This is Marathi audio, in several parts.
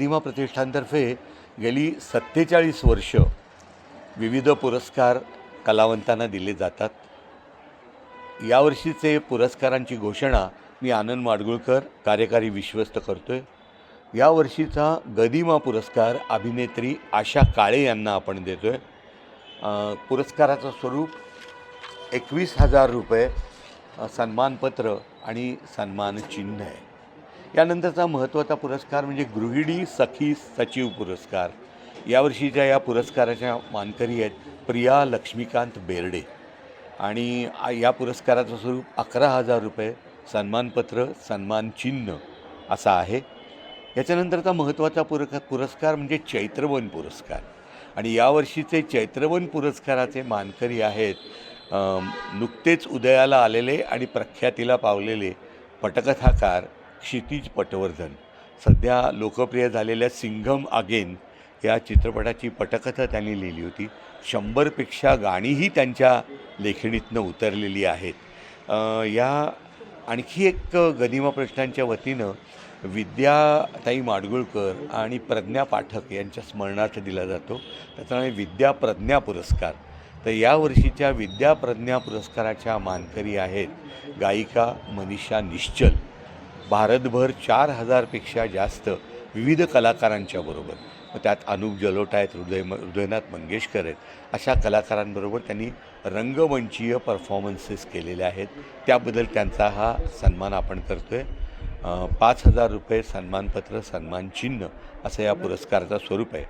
निमा प्रतिष्ठानतर्फे गेली सत्तेचाळीस वर्ष विविध पुरस्कार कलावंतांना दिले जातात. यावर्षीचे पुरस्कारांची घोषणा मी आनंद माडगुळकर कार्यकारी विश्वस्त करतो आहे यावर्षीचा गदिमा पुरस्कार अभिनेत्री आशा काळे यांना आपण देतो आहे पुरस्काराचं स्वरूप एकवीस हजार रुपये सन्मानपत्र आणि सन्मानचिन्ह आहे. यानंतरचा महत्त्वाचा पुरस्कार म्हणजे गृहिणी सखी सचिव पुरस्कार. यावर्षीच्या या पुरस्काराच्या मानकरी आहेत प्रिया लक्ष्मीकांत बेर्डे. आणि या पुरस्काराचं स्वरूप अकरा हजार रुपये सन्मानपत्र सन्मानचिन्ह असा आहे. याच्यानंतरचा महत्त्वाचा पुरक पुरस्कार म्हणजे चैत्रवन पुरस्कार. आणि यावर्षीचे चैत्रवन पुरस्काराचे मानकरी आहेत नुकतेच उदयाला आलेले आणि प्रख्यातीला पावलेले पटकथाकार क्षितिज पटवर्धन. सध्या लोकप्रिय झालेल्या सिंघम अगेन या चित्रपटाची पटकथा त्यांनी लिहिली होती. शंभरपेक्षा गाणीही त्यांच्या लेखणीतनं उतरलेली आहेत. या आणखी एक गनिमा प्रश्नांच्या वतीनं विद्याताई माडगुळकर आणि प्रज्ञा पाठक यांच्या स्मरणार्थ दिला जातो. त्याच्यामुळे विद्या प्रज्ञा पुरस्कार. तर यावर्षीच्या विद्या प्रज्ञा पुरस्काराच्या मानकरी आहेत गायिका मनीषा निश्चल. भारतभर चार हजारपेक्षा जास्त विविध कलाकारांच्या बरोबर. मग त्यात अनुप जलोट आहेत हृदय हृदयनाथ मंगेशकर आहेत. अशा कलाकारांबरोबर त्यांनी रंगमंचीय परफॉर्मन्सेस केलेले आहेत. त्याबद्दल त्यांचा हा सन्मान आपण करतो आहे पाच हजार रुपये सन्मानपत्र सन्मानचिन्ह असं या पुरस्काराचं स्वरूप आहे.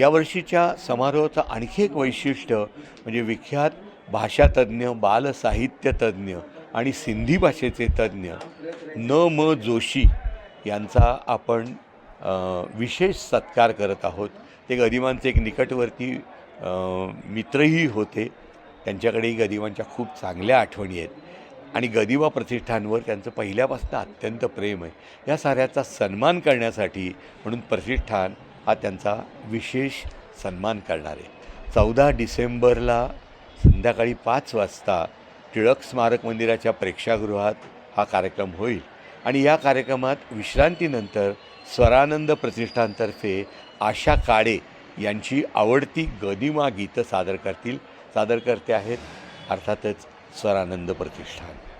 यावर्षीच्या समारोहाचं आणखी एक वैशिष्ट्य म्हणजे विख्यात भाषातज्ज्ञ बालसाहित्यतज्ज्ञ आणि सिंधी भाषेचे तज्ज्ञ न म जोशी यांचा आपण विशेष सत्कार करत आहोत. ते गदिमांचे एक निकटवर्ती मित्रही होते. त्यांच्याकडेही गदिमांच्या खूप चांगल्या आठवणी आहेत. आणि गदिमा प्रतिष्ठानवर त्यांचं पहिल्यापासून अत्यंत प्रेम आहे. या साऱ्याचा सन्मान करण्यासाठी म्हणून प्रतिष्ठान हा त्यांचा विशेष सन्मान करणार आहे. चौदा डिसेंबरला संध्याकाळी पाच वाजता टिळक स्मारक मंदिराच्या प्रेक्षागृहात हा कार्यक्रम होईल. आणि या कार्यक्रमात विश्रांतीनंतर स्वरानंद प्रतिष्ठानतर्फे आशा काळे यांची आवडती गदिमा गीतं सादर करतील. सादर करते आहेत अर्थातच स्वरानंद प्रतिष्ठान.